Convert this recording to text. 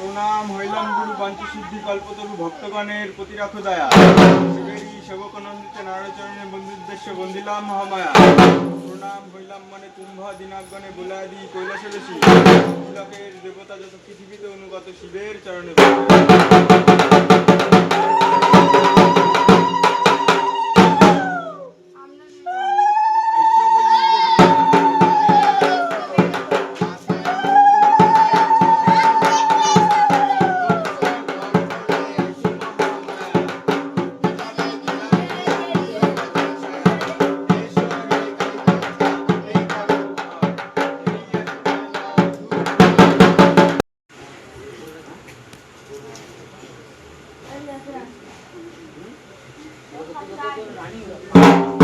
প্রণাম হইলাম গুরু পঞ্চসিদ্ধি কল্পতরু, ভক্তগণের প্রতি রাখো দয়া। শিবেরই সেবকনন্দিতে বন্ধু বন্ধুদ্দেশ্যে, বন্দিলাম মহামায়া। প্রণাম হইলাম মানে কুম্ভ দিনাগণে বুলাদি, কৈলাসে বেশি দেবতা যত পৃথিবীতে অনুগত, শিবের চরণে 这个是哪里的？